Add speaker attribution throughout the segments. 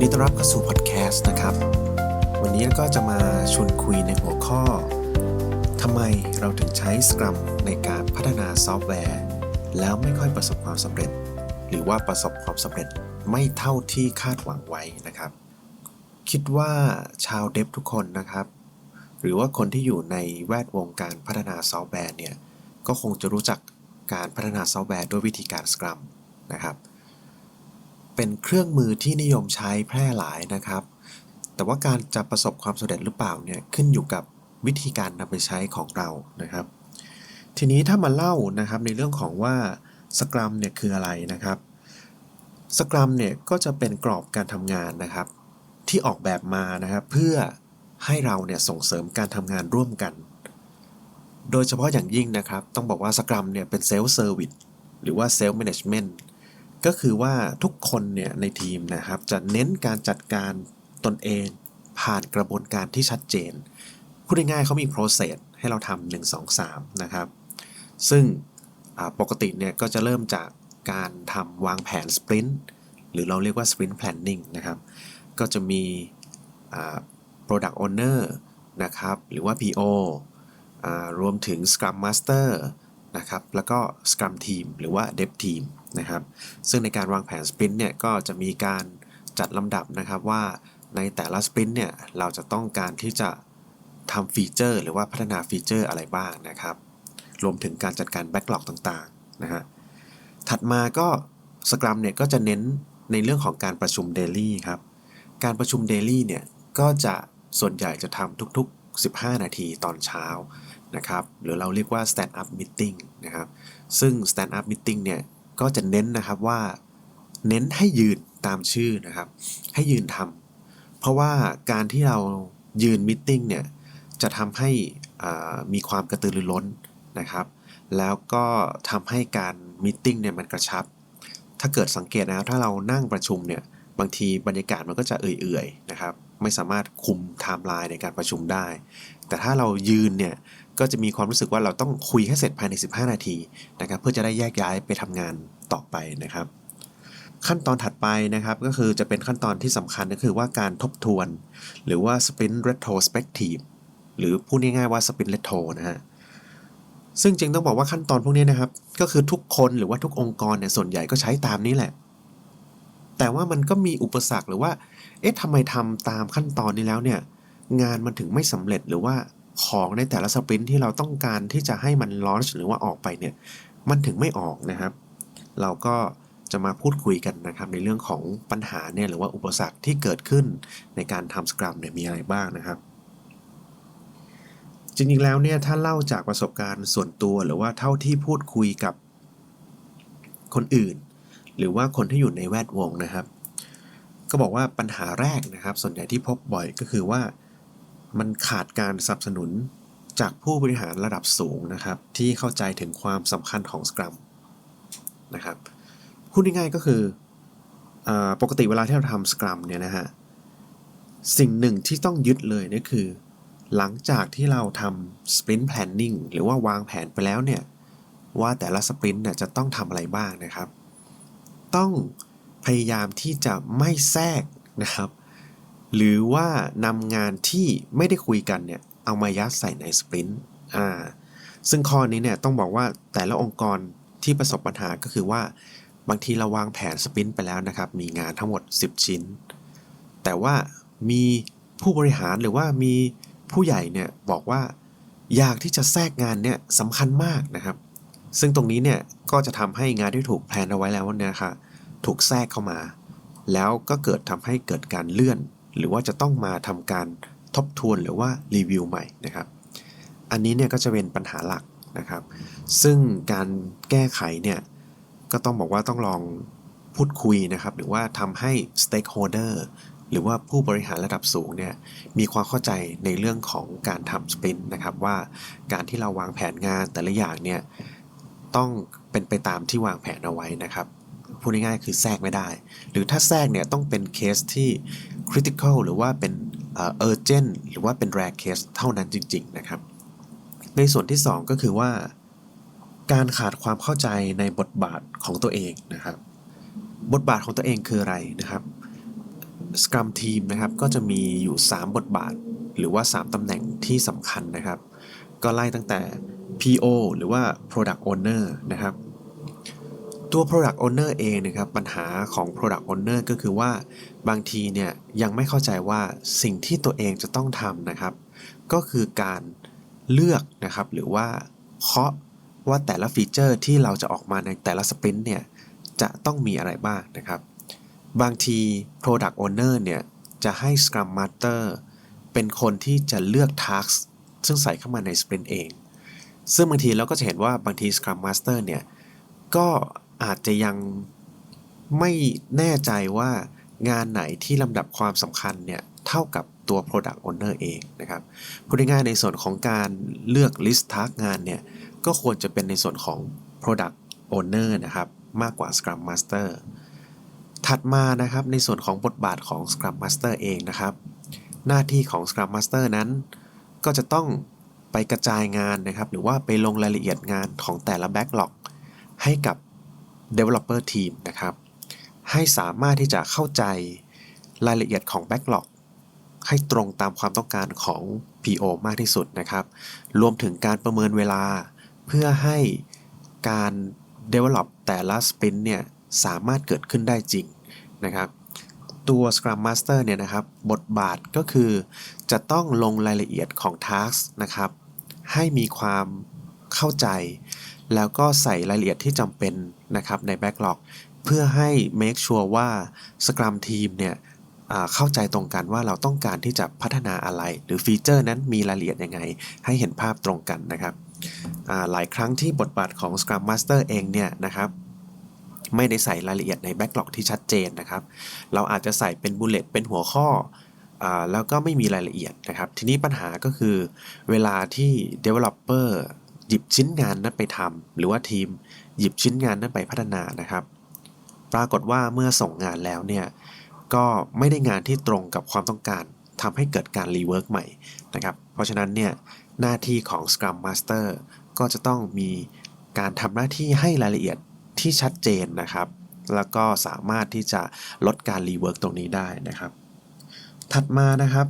Speaker 1: นดีต้อนรับเข้าสู่พอดแคสต์นะครับ วันนี้ก็จะมาชวนคุยในหัวข้อทำไมเราถึงใช้ Scrum ในการพัฒนาซอฟต์แวร์ แล้วไม่ค่อยประสบความสำเร็จ หรือว่าประสบความสำเร็จไม่เท่าที่คาดหวังไว้นะครับ คิดว่าชาวเดฟทุกคนนะครับ หรือว่าคนที่อยู่ในแวดวงการพัฒนาซอฟต์แวร์เนี่ยก็คงจะรู้จักการพัฒนาซอฟต์แวร์ด้วยวิธีการ Scrum นะครับ เป็นเครื่องมือที่นิยมใช้แพร่หลายนะครับ แต่ว่าการจะประสบความสำเร็จหรือเปล่าเนี่ยขึ้นอยู่กับวิธีการนำไปใช้ของเรานะครับ ทีนี้ถ้ามาเล่านะครับในเรื่องของว่าสครัมเนี่ยคืออะไรนะครับสครัมเนี่ยก็จะเป็นกรอบการทำงานนะครับ ที่ออกแบบมานะครับเพื่อให้เราเนี่ยส่งเสริมการทำงานร่วมกัน โดยเฉพาะอย่างยิ่งนะครับ ต้องบอกว่าสครัมเนี่ยเป็นเซลฟ์เซอร์วิสหรือว่าเซลฟ์แมネจเมนต์ ก็คือว่าทุกคนเนี่ยในทีมนะครับ จะเน้นการจัดการตนเองผ่านกระบวนการที่ชัดเจนพูดง่ายๆเขามี process ให้เราทำหนึ่งสองสามนะครับ ซึ่งปกติเนี่ยก็จะเริ่มจากการทำวางแผนสปรินต์หรือเราเรียกว่า sprint planning นะครับ ก็จะมี product owner นะครับ หรือว่า PO อรวมถึง scrum master นะครับแล้วก็ scrum team หรือว่า dev team นะครับซึ่งในการวางแผนสปรินต์เนี่ยก็จะมีการจัดลำดับนะครับว่าในแต่ละสปรินต์เนี่ยเราจะต้องการที่จะทำฟีเจอร์ หรือว่าพัฒนาฟีเจอร์อะไรบ้างนะครับ รวมถึงการจัดการแบ็กหลอกต่างๆนะฮะถัดมาก็สครัมเนี่ยก็จะเน้นในเรื่องของการประชุมเดลี่ครับการประชุมเดลี่เนี่ยก็จะส่วนใหญ่จะทำทุกๆ 15 นาทีตอนเช้า นะครับหรือเราเรียกว่า stand up meeting นะครับซึ่ง stand up meeting เนี่ยก็จะเน้นนะครับว่าเน้นให้ยืนตามชื่อนะครับ ให้ยืนทำเพราะว่าการที่เรายืนมิทติ้งเนี่ยจะทำให้มีความกระตือรือร้นนะครับ แล้วก็ทำให้การมิทติ้งเนี่ยมันกระชับ ถ้าเกิดสังเกตนะครับถ้าเรานั่งประชุมเนี่ยบางทีบรรยากาศมันก็จะเอื่อยๆนะครับ ไม่สามารถคุมไทม์ไลน์ในการประชุมได้ แต่ถ้าเรายืนเนี่ยก็จะมีความรู้สึกว่าเราต้องคุยให้เสร็จภายใน 15 นาทีนะครับเพื่อจะได้แยกย้ายไปทำงานต่อไปนะครับ ขั้นตอนถัดไปนะครับก็คือจะเป็นขั้นตอนที่สำคัญก็คือว่าการทบทวน หรือว่า sprint retrospective หรือพูดง่ายๆว่า sprint retro นะฮะซึ่งจริงต้องบอกว่าขั้นตอนพวกนี้นะครับ ก็คือทุกคนหรือว่าทุกองค์กรเนี่ยส่วนใหญ่ก็ใช้ตามนี้แหละ แต่ว่ามันก็มีอุปสรรคหรือว่า เอ๊ะทำไมทำตามขั้นตอนนี้แล้วเนี่ย งานมันถึงไม่สำเร็จหรือว่าของในแต่ละสปรินท์ที่เราต้องการที่จะให้มันลอนช์หรือว่าออกไปเนี่ย มันถึงไม่ออกนะครับ เราก็จะมาพูดคุยกันนะครับในเรื่องของปัญหาเนี่ยหรือว่าอุปสรรคที่เกิดขึ้นในการทำสครัมเนี่ยมีอะไรบ้างนะครับ จริงๆแล้วเนี่ยถ้าเล่าจากประสบการณ์ส่วนตัวหรือว่าเท่าที่พูดคุยกับคนอื่น หรือว่าคนที่อยู่ในแวดวงนะครับ ก็บอกว่าปัญหาแรกนะครับ ส่วนใหญ่ที่พบบ่อยก็คือว่ามันขาดการสนับสนุนจากผู้บริหารระดับสูงนะครับ ที่เข้าใจถึงความสำคัญของสครัมนะครับพูดง่ายๆก็คืออปกติเวลาที่เราทำสครัมเนี่ยนะฮะสิ่งหนึ่งที่ต้องยึดเลยนี่คือ หลังจากที่เราทำ sprint planning หรือว่าวางแผนไปแล้วเนี่ย ว่าแต่ละสปรินต์เนี่ยจะต้องทำอะไรบ้างนะครับ ต้องพยายามที่จะไม่แทรกนะครับ หรือว่านำงานที่ไม่ได้คุยกันเนี่ยเอามายัดใส่ในสปรินต์อ่าซึ่งข้อนี้เนี่ยต้องบอกว่าแต่ละองค์กรที่ประสบปัญหาก็คือว่า บางทีเราวางแผนสปรินต์ไปแล้วนะครับ มีงานทั้งหมด 10 ชิ้น แต่ว่ามีผู้บริหารหรือว่ามีผู้ใหญ่เนี่ยบอกว่าอยากที่จะแทรกงานเนี่ยสำคัญมากนะครับ ซึ่งตรงนี้เนี่ยก็จะทำให้งานที่ถูกแพลนเอาไว้แล้วเนี่ยค่ะถูกแทรกเข้ามา แล้วก็เกิดทำให้เกิดการเลื่อน หรือว่าจะต้องมาทำการทบทวนหรือว่ารีวิวใหม่นะครับ อันนี้เนี่ยก็จะเป็นปัญหาหลักนะครับ ซึ่งการแก้ไขเนี่ยก็ต้องบอกว่าต้องลองพูดคุยนะครับ หรือว่าทำให้ stakeholder หรือว่าผู้บริหารระดับสูงเนี่ยมีความเข้าใจในเรื่องของการทำสปรินต์นะครับว่าการที่เราวางแผนงานแต่ละอย่างเนี่ย ต้องเป็นไปตามที่วางแผนเอาไว้นะครับพูดง่ายๆคือแทรกไม่ได้ หรือถ้าแทรกเนี่ยต้องเป็นเคสที่ critical หรือว่าเป็นเออ urgent หรือว่าเป็น rare case เท่านั้นจริง ๆ นะครับ ในส่วนที่ 2 ก็คือว่า การขาดความเข้าใจในบทบาทของตัวเองนะครับ บทบาทของตัวเองคืออะไรนะครับ Scrum Team นะครับก็จะมีอยู่ 3 บทบาท หรือว่า 3ตำแหน่งที่สำคัญนะครับ ก็ไล่ตั้งแต่ PO หรือว่า Product Owner นะครับ ตัว Product Owner เองนะครับปัญหาของ Product Owner ก็คือว่าบางทีเนี่ยยังไม่เข้าใจว่าสิ่งที่ตัวเองจะต้องทำนะครับ ก็คือการเลือกนะครับหรือว่าเคาะว่าแต่ละฟีเจอร์ที่เราจะออกมาในแต่ละสปรินต์เนี่ยจะต้องมีอะไรบ้างนะครับ บางที Product Owner เนี่ยจะให้ Scrum Master เป็นคนที่จะเลือก Task ซึ่งใส่เข้ามาในสปรินต์เอง ซึ่งบางทีเราก็จะเห็นว่าบางที Scrum Master เนี่ยก็อาจจะยังไม่แน่ใจว่างานไหนที่ลำดับความสำคัญเนี่ยเท่ากับตัว Product Owner เองนะครับพูดง่ายในส่วนของการเลือก List Task งานเนี่ยก็ควรจะเป็นในส่วนของ Product Owner นะครับมากกว่า Scrum Master ถัดมานะครับในส่วนของบทบาทของ Scrum Master เองนะครับ หน้าที่ของ Scrum Master นั้น ก็จะต้อง ไปกระจายงานนะครับ หรือว่าไปลงรายละเอียดงานของแต่ละ Backlog ให้กับ Developer Team นะครับ ให้สามารถที่จะเข้าใจรายละเอียดของ Backlog ให้ตรงตามความต้องการของ PO มากที่สุดนะครับ รวมถึงการประเมินเวลา เพื่อให้การ develop แต่ละ sprint เนี่ย สามารถเกิดขึ้นได้จริงนะครับ ตัว Scrum Master เนี่ยนะครับ บทบาทก็คือจะต้องลงรายละเอียดของ task นะครับ ให้มีความเข้าใจ แล้วก็ใส่รายละเอียดที่จำเป็นนะครับใน backlog เพื่อให้ make sure ว่า Scrum Team เนี่ยเข้าใจตรงกันว่าเราต้องการที่จะพัฒนาอะไร หรือฟีเจอร์นั้นมีรายละเอียดยังไง ให้เห็นภาพตรงกันนะครับหลายครั้งที่บทบาทของ Scrum Master เองเนี่ยนะครับ ไม่ได้ใส่รายละเอียดใน Backlog ที่ชัดเจนนะครับ เราอาจจะใส่เป็นบุลเลตเป็นหัวข้ออแล้วก็ไม่มีรายละเอียดนะครับ ทีนี้ปัญหาก็คือ เวลาที่ Developer หยิบชิ้นงานนั้นไปทำหรือว่าทีมหยิบชิ้นงานนั้นไปพัฒนานะครับ ปรากฏว่าเมื่อส่งงานแล้วเนี่ยก็ไม่ได้งานที่ตรงกับความต้องการทำให้เกิดการรีเวิร์กใหม่นะครับ เพราะฉะนั้นเนี่ยหน้าที่ของ Scrum Master ก็จะต้องมีการทำหน้าที่ให้รายละเอียด ที่ชัดเจนนะครับ แล้วก็สามารถที่จะลดการรีเวิร์กตรงนี้ได้นะครับ ถัดมานะครับ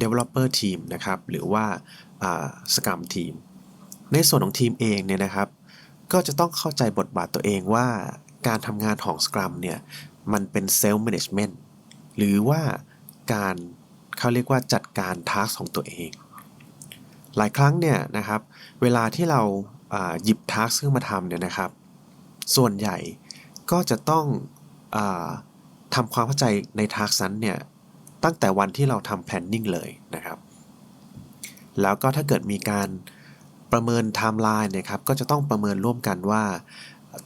Speaker 1: Developer Team นะครับ หรือว่าอ่า Scrum Team ในส่วนของทีมเองเนี่ยนะครับ ก็จะต้องเข้าใจบทบาทตัวเองว่าการทำงานของ Scrum เนี่ย มันเป็น Self Management หรือว่าการเขาเรียกว่าจัดการทาร์กของตัวเอง หลายครั้งเนี่ยนะครับ เวลาที่เราอ่าหยิบทาร์กขึ้นมาทำเนี่ยนะครับ ส่วนใหญ่ก็จะต้องอทำความเข้าใจในทาร์กนั้นเนี่ยตั้งแต่วันที่เราทำ planning เลยนะครับ แล้วก็ถ้าเกิดมีการประเมินไทม์ไลน์นี่ยครับก็จะต้องประเมินร่วมกันว่า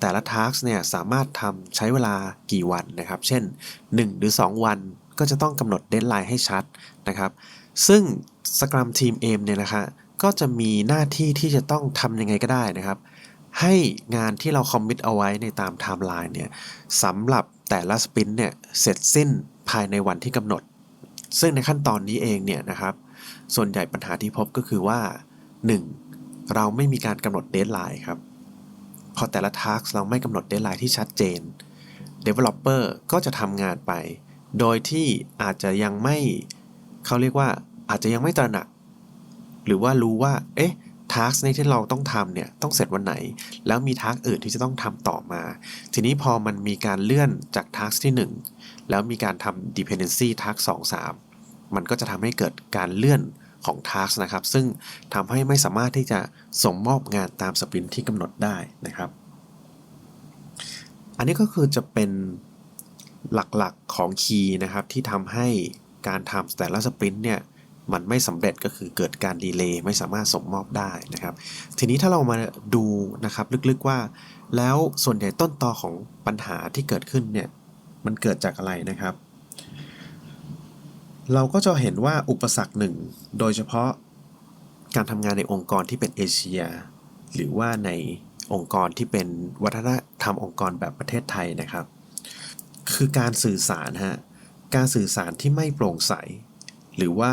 Speaker 1: แต่ละทาร์กเนี่ยสามารถทำใช้เวลากี่วันนะครับ เช่น 1 หรือ 2 วันก็จะต้องกำหนดเด d ไลน์ให้ชัดนะครับ ซึ่ง Scrum Team M เนี่ยนะคะก็จะมีหน้าที่ที่จะต้องทำยังไงก็ได้นะครับ ให้งานที่เราคอมมิตเอาไว้ในตามไทม์ไลน์เนี่ยสำหรับแต่ละสปรินต์เนี่ยเสร็จสิ้นภายในวันที่กำหนด ซึ่งในขั้นตอนนี้เองเนี่ยนะครับ ส่วนใหญ่ปัญหาที่พบก็คือว่า 1. เราไม่มีการกำหนดเด d ไลน์ครับ พอแต่ละทาร์กเราไม่กำหนดเด d ไลน์ที่ชัดเจน Developer ก็จะทำงานไป โดยที่อาจจะยังไม่เขาเรียกว่าอาจจะยังไม่ตระหนัก หรือว่ารู้ว่า เอ๊ะ ทาร์กในที่เราต้องทำเนี่ยต้องเสร็จวันไหน แล้วมีทาร์กอื่นที่จะต้องทำต่อมา ทีนี้พอมันมีการเลื่อนจากทาร์กที่ 1 แล้วมีการทำ dependency ทาร์ก2 3 มันก็จะทำให้เกิดการเลื่อนของ task นะครับ ซึ่งทำให้ไม่สามารถที่จะส่งมอบงานตามสปรินที่กำหนดได้นะครับ อันนี้ก็คือจะเป็นหลักๆของคีย์นะครับที่ทำให้การทำแต่ละสปรินต์เนี่ย มันไม่สำเร็จก็คือเกิดการดีเลย์ไม่สามารถส่งมอบได้นะครับ ทีนี้ถ้าเรามาดูนะครับลึกๆว่า แล้วส่วนใหญ่ต้นตอของปัญหาที่เกิดขึ้นเนี่ยมันเกิดจากอะไรนะครับ เราก็จะเห็นว่าอุปสรรคหนึ่ง โดยเฉพาะการทำงานในองค์กรที่เป็นเอเชีย หรือว่าในองค์กรที่เป็นวัฒนธรรมองค์กรแบบประเทศไทยนะครับ คือการสื่อสารฮะการสื่อสารที่ไม่โปร่งใส หรือว่า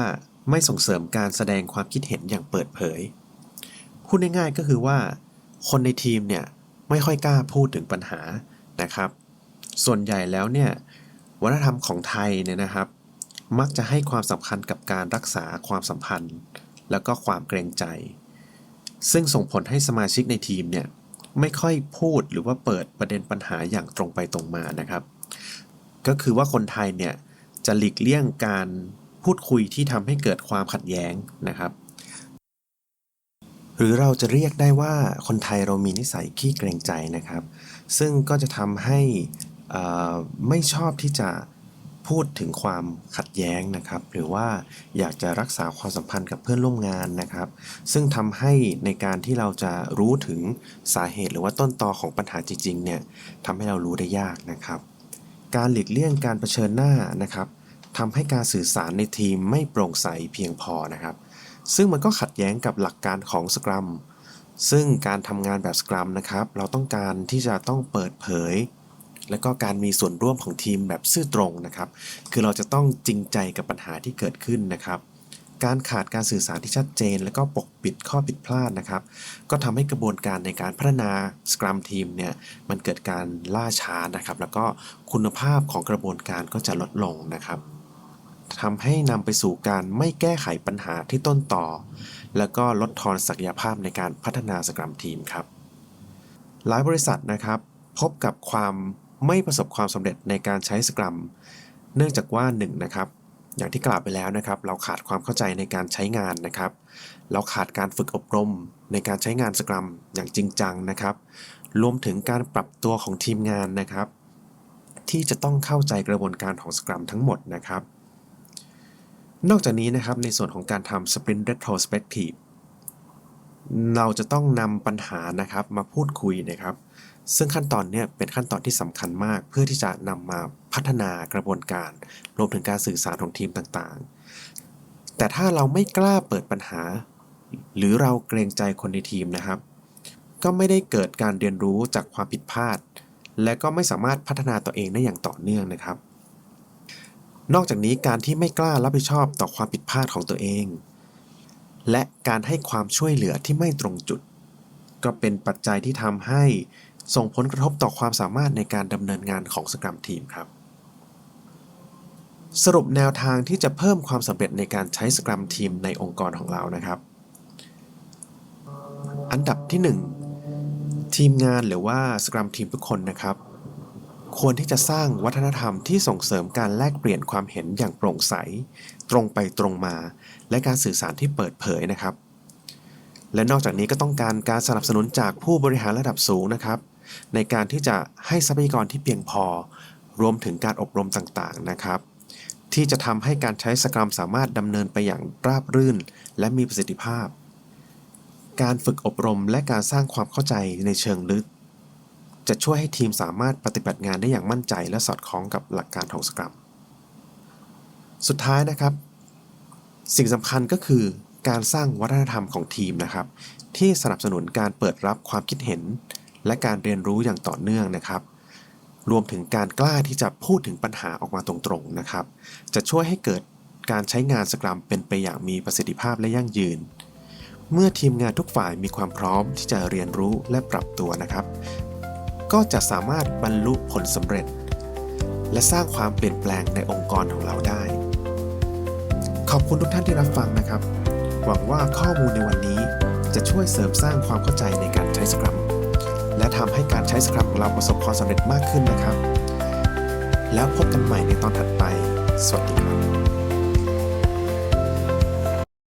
Speaker 1: ไม่ส่งเสริมการแสดงความคิดเห็นอย่างเปิดเผย พูดง่ายๆก็คือว่า คนในทีมเนี่ยไม่ค่อยกล้าพูดถึงปัญหานะครับ ส่วนใหญ่แล้วเนี่ยวัฒนธรรมของไทยเนี่ยนะครับ มักจะให้ความสำคัญกับการรักษาความสัมพันธ์ แล้วก็ความเกรงใจ ซึ่งส่งผลให้สมาชิกในทีมเนี่ยไม่ค่อยพูดหรือว่าเปิดประเด็นปัญหาอย่างตรงไปตรงมานะครับ ก็คือว่าคนไทยเนี่ยจะหลีกเลี่ยงการ พูดคุยที่ทำให้เกิดความขัดแย้งนะครับ หรือเราจะเรียกได้ว่าคนไทยเรามีนิสัยขี้เกรงใจนะครับ ซึ่งก็จะทำให้ไม่ชอบที่จะพูดถึงความขัดแย้งนะครับ หรือว่าอยากจะรักษาความสัมพันธ์กับเพื่อนร่วมงานนะครับ ซึ่งทำให้ในการที่เราจะรู้ถึงสาเหตุหรือว่าต้นตอของปัญหาจริงๆเนี่ยทำให้เรารู้ได้ยากนะครับ การหลีกเลี่ยงการเผชิญหน้านะครับ ทำให้การสื่อสารในทีมไม่โปร่งใสเพียงพอนะครับ ซึ่งมันก็ขัดแย้งกับหลักการของสครัมซึ่งการทำงานแบบสครัมนะครับ เราต้องการที่จะต้องเปิดเผย และก็การมีส่วนร่วมของทีมแบบซื่อตรงนะครับ คือเราจะต้องจริงใจกับปัญหาที่เกิดขึ้นนะครับการขาดการสื่อสารที่ชัดเจน และก็ปกปิดข้อผิดพลาดนะครับ ก็ทำให้กระบวนการในการพัฒนาสครัมทีมเนี่ยมันเกิดการล่าช้านะครับ แล้วก็คุณภาพของกระบวนการก็จะลดลงนะครับ ทำให้นำไปสู่การไม่แก้ไขปัญหาที่ต้นต่อ แล้วก็ลดทอนศักยภาพในการพัฒนาสครัมทีมครับ หลายบริษัทนะครับ พบกับความไม่ประสบความสำเร็จในการใช้สครัมเนื่องจากว่า1นงนะครับอย่างที่กล่าวไปแล้วนะครับ เราขาดความเข้าใจในการใช้งานนะครับ เราขาดการฝึกอบรมในการใช้งานสครัมอย่างจริงจังนะครับ รวมถึงการปรับตัวของทีมงานนะครับ ที่จะต้องเข้าใจกระบวนการของสครัมทั้งหมดนะครับ นอกจากนี้นะครับในส่วนของการทำ Sprint Retrospective เราจะต้องนำปัญหานะครับมาพูดคุยนะครับ ซึ่งขั้นตอนเนี้เป็นขั้นตอนที่สำคัญมาก เพื่อที่จะนำมาพัฒนากระบวนการ รวมถึงการสื่อสารของทีมต่างๆ แต่ถ้าเราไม่กล้าเปิดปัญหา หรือเราเกรงใจคนในทีมนะครับ ก็ไม่ได้เกิดการเรียนรู้จากความผิดพลาด และก็ไม่สามารถพัฒนาตัวเองได้อย่างต่อเนื่องนะครับ นอกจากนี้การที่ไม่กล้ารับผิดชอบต่อความผิดพลาดของตัวเอง และการให้ความช่วยเหลือที่ไม่ตรงจุด ก็เป็นปัจจัยที่ทำให้ส่งผลกระทบต่อความสามารถในการดำเนินงานของสกรัมทีมครับ สรุปแนวทางที่จะเพิ่มความสำเร็จในการใช้สกรัมทีมในองค์กรของเรานะครับ อันดับที่ 1 ทีมงานหรือว่าสกรัมทีมทุกคนนะครับ ควรที่จะสร้างวัฒนธรรมที่ส่งเสริมการแลกเปลี่ยนความเห็นอย่างโปร่งใส ตรงไปตรงมา และการสื่อสารที่เปิดเผยนะครับ และนอกจากนี้ก็ต้องการการสนับสนุนจากผู้บริหารระดับสูงนะครับ ในการที่จะให้ทรัพยากรที่เพียงพอ รวมถึงการอบรมต่างๆนะครับ ที่จะทำให้การใช้สกรัมสามารถดำเนินไปอย่างราบรื่น และมีประสิทธิภาพ การฝึกอบรมและการสร้างความเข้าใจในเชิงลึก จะช่วยให้ทีมสามารถปฏิบัติงานได้อย่างมั่นใจ และสอดคล้องกับหลักการของสกรัมสุดท้ายนะครับ สิ่งสำคัญก็คือการสร้างวัฒนธรรมของทีมนะครับ ที่สนับสนุนการเปิดรับความคิดเห็น และการเรียนรู้อย่างต่อเนื่องนะครับ รวมถึงการกล้าที่จะพูดถึงปัญหาออกมาตรงๆนะครับ จะช่วยให้เกิดการใช้งานสกรัมเป็นไปอย่างมีประสิทธิภาพและยั่งยืน เมื่อทีมงานทุกฝ่ายมีความพร้อมที่จะเรียนรู้และปรับตัวนะครับ ก็จะสามารถบรรลุผลสำเร็จ และสร้างความเปลี่ยนแปลงในองค์กรของเราได้ ขอบคุณทุกท่านที่รับฟังนะครับ หวังว่าข้อมูลในวันนี้จะช่วยเสริมสร้างความเข้าใจในการใช้สครัมและทำให้การใช้สครัมของเราประสบความสำเร็จมากขึ้นนะครับ แล้วพบกันใหม่ในตอนถัดไป สวัสดีครับ